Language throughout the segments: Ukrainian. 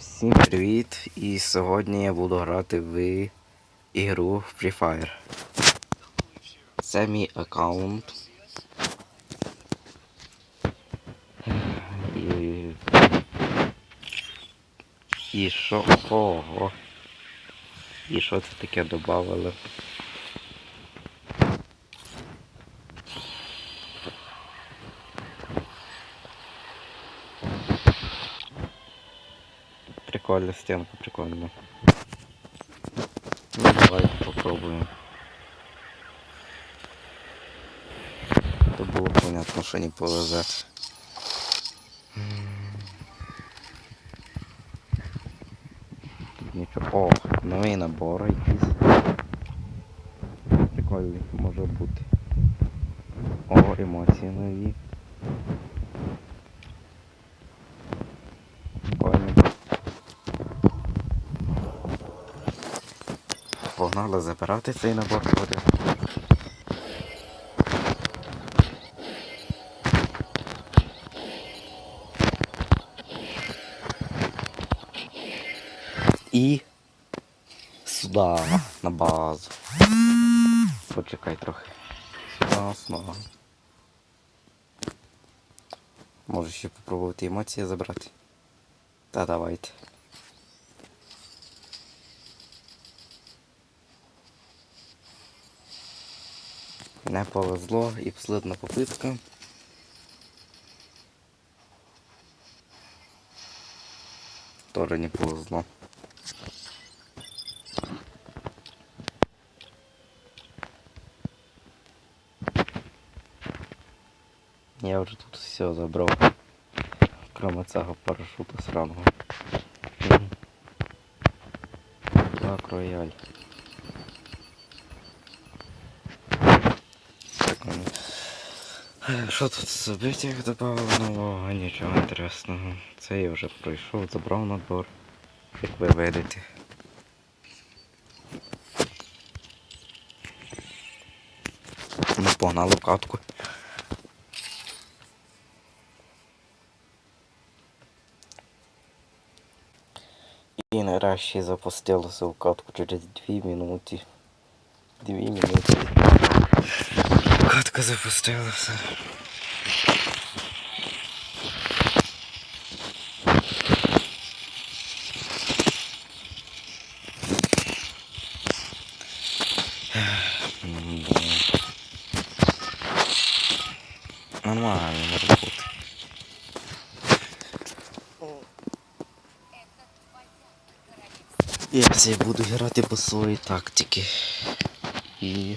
Всім привіт! І сьогодні я буду грати в ігру Free Fire. Це мій аккаунт. І... І що? Ого. І що це таке додавали? Прикольна стенка, прикольно. Ну, давай попробуем. То було понятно, що не повезе. М. Тут нічого. О, новий набор якийсь. Прикольний може бути. О, емоції нові. Прикольно. Погнали забирати цей набор буде. І сюди, на базу. Почекай трохи. Сюди. Може ще попробувати емоції забрати. Та давайте. Не повезло і последна попитка. Тоже не повезло. Я вже тут все забрав. Кроме цього парашута сраного. Так, рояль. Прикольно. Е, Що тут событий добавили нового? Нічого інтересного. Це я вже пройшов, забрав набор. Як ви видите. Ну, погнали в катку. І нарешті запустилося в катку через 2 минути. 2 минути. Катка запустилася. Нормально, бути. Я все буду грати по своїй тактиці. І...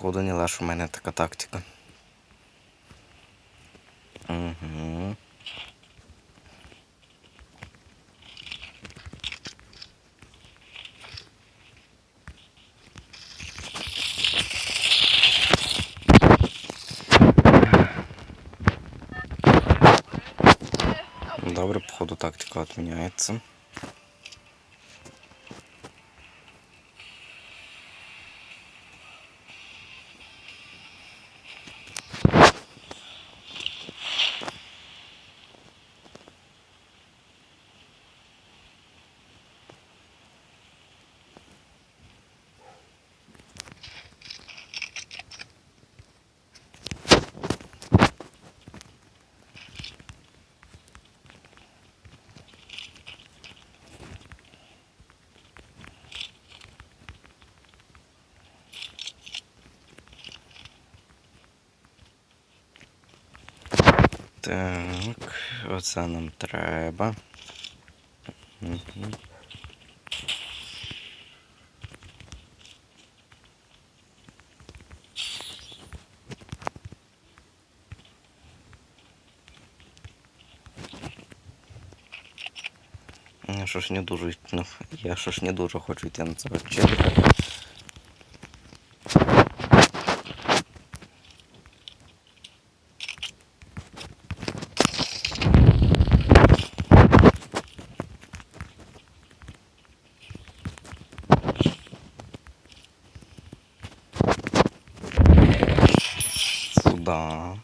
Походу не лиш у мене така тактика. Угу. Добре, походу тактика отменяется. Так, оце нам треба. Угу. Я що ж не дуже, ну, я що ж не дуже хочу йти на цього челика. да. Ну,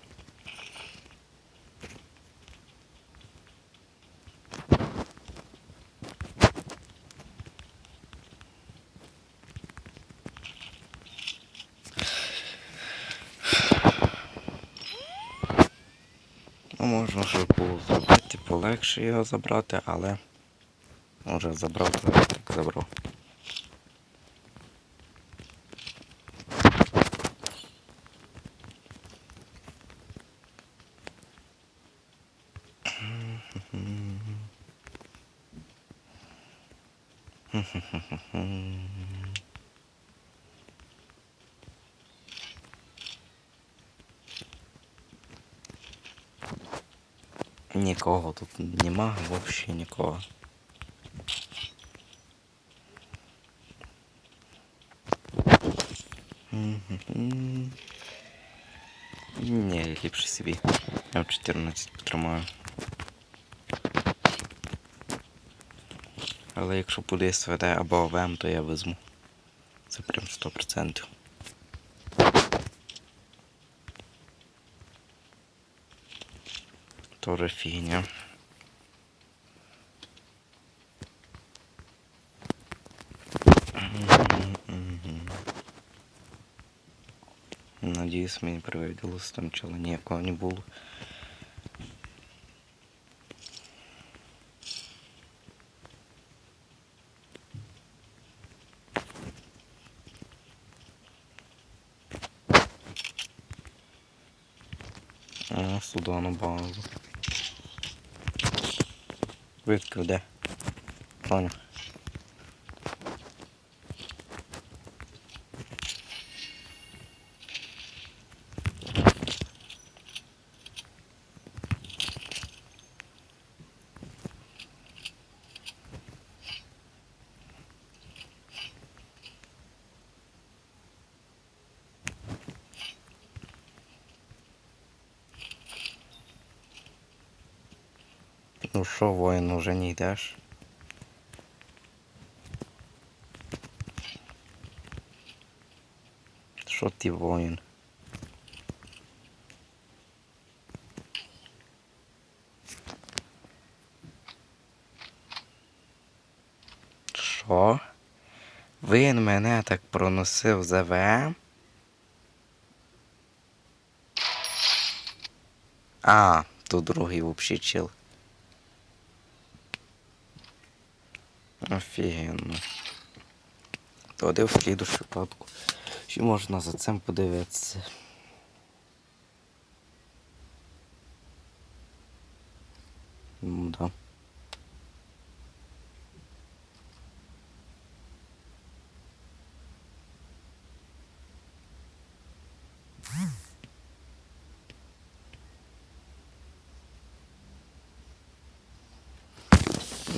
можна вже було зробити полегше його забрати, але може забрав, так забрав. Нікого тут нема, взагалі нікого. Ні, ліпше собі. Я в 14 потримаю. Але якщо буде СВД або ОВМ, то я візьму. Це прям 100%. Тоже фігня. Мгм, мгм. Надіюсь, мені привиділося там чого ніякого не було. О, сюди на базу. Витки де? Понял. Ну що, воїн, уже не йдеш? Що ти воїн? Що? Він мене так проносив за ВМ? А, тут другий вообще чил. Офігенно. Тоді в слідущу випадку. Ще можна за цим подивитися? Ну, да.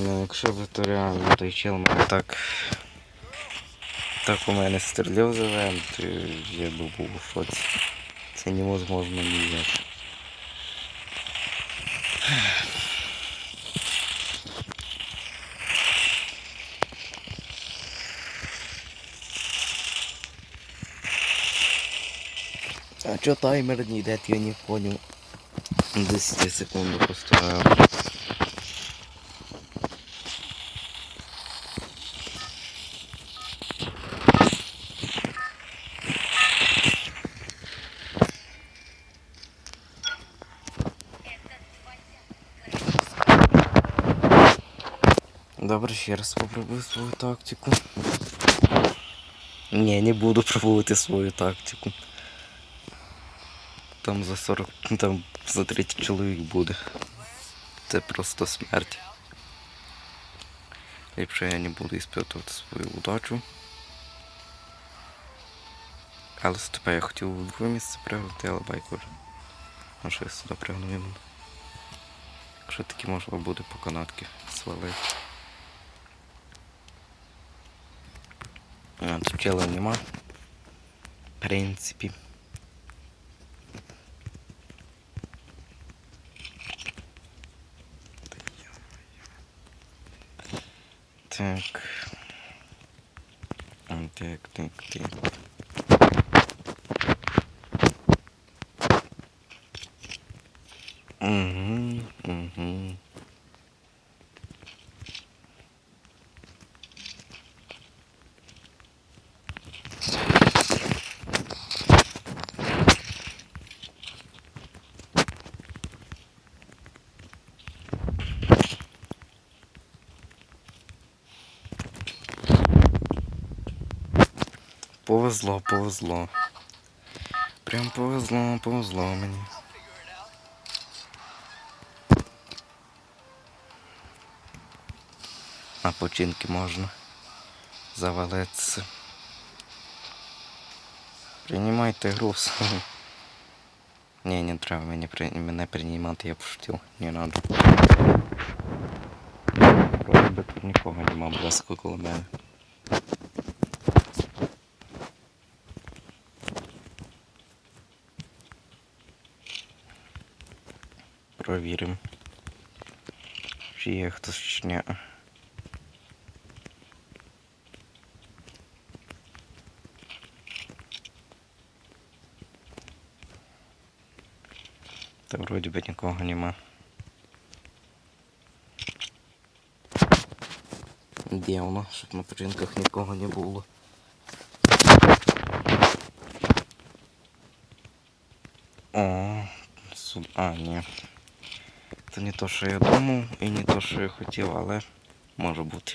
Ну, якщо б то реально той чел мене так. Так у мене стріляв за ВМ, то я би був у шоці. Це невозможно ніяк. А чо таймер не йде, я не понял. 10 секунд поставив. Добре, ще раз попробую свою тактику. Ні, не буду пробувати свою тактику. Там за 40, там за 30 чоловік буде. Це просто смерть. Ліпше я не буду іспитувати свою удачу. Але тебе я хотів у друге місце пригнути, але байк уже. А що я сюди пригну іменно. Якщо таки можна буде по канатки свалити. Тут тіла нема. В принципі. Так. Так, так, так. Повезло, повезло. Прям повезло, повезло мені. На починки можна завалитися. Приймайте груз. Ні, не треба мені при... мене приймати, я пошутив. Не надо. Вроде би тут нікого нема близько коло мене. Провіримо. Чи є хтось чи ні. Та вроді би нікого нема. Дивно, щоб на починках нікого не було. О, суд. А, ні. Це не то, що я думав, і не то, що я хотів, але може бути.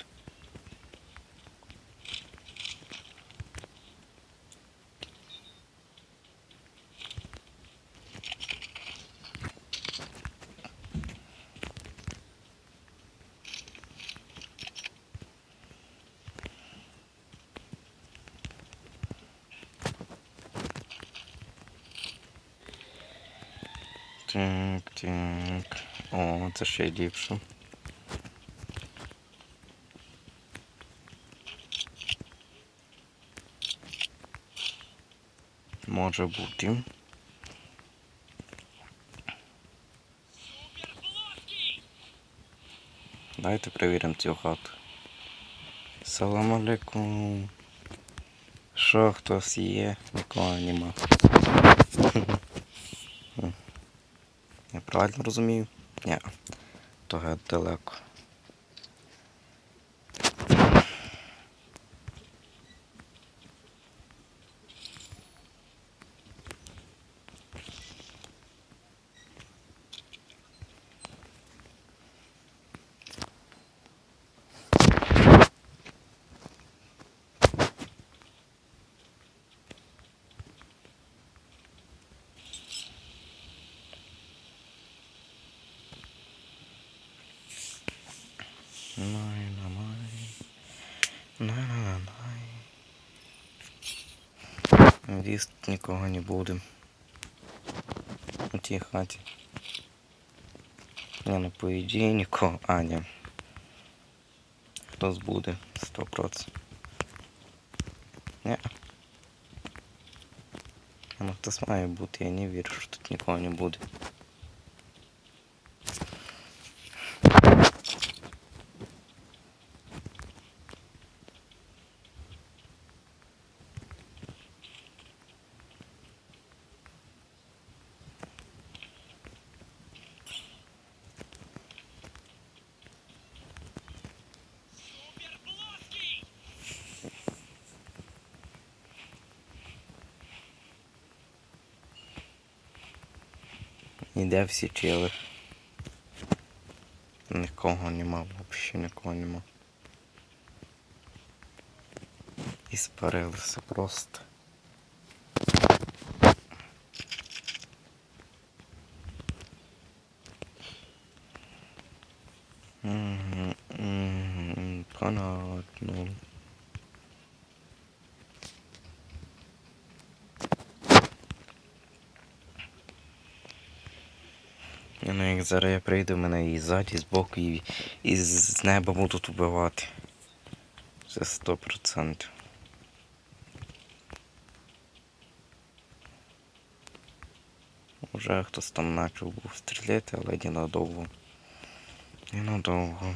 Так, так. О, це ще ліпше. Може бути. Давайте перевіримо цю хату. Салам алейкум. Що хтось є? Нікого нема. Я правильно розумію? Ні. То далеко. Най, на, най. На, на, на, най. Нікого не буде. У тій хаті. Не, ну по ідеї нікого. А, ні. Хтось буде, 100%. Ні. Ну хтось має бути, я не вірю, що тут нікого не буде. Іде всі чили. Нікого нема, взагалі нікого нема. І спарилися просто. Мгм, мгм, Понятно. Я ну як зараз я прийду, мене і ззаді, і збоку, і, і з неба будуть вбивати. Це сто процентів. Уже хтось там почав був стріляти, але ненадовго. Ненадовго.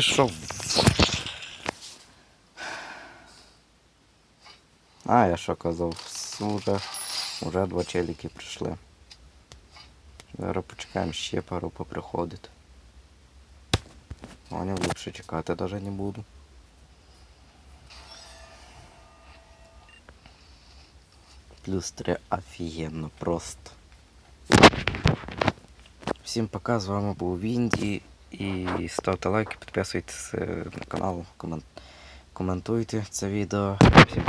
Що? А, я що казав, уже, уже два челіки прийшли. Зараз почекаємо ще пару поприходить. Вони ліпше чекати навіть не буду. люстри офігенно просто. Всім пока, з вами був Вінді. І ставте лайки, підписуйтесь е, на канал, комен- коментуйте це відео. Всім.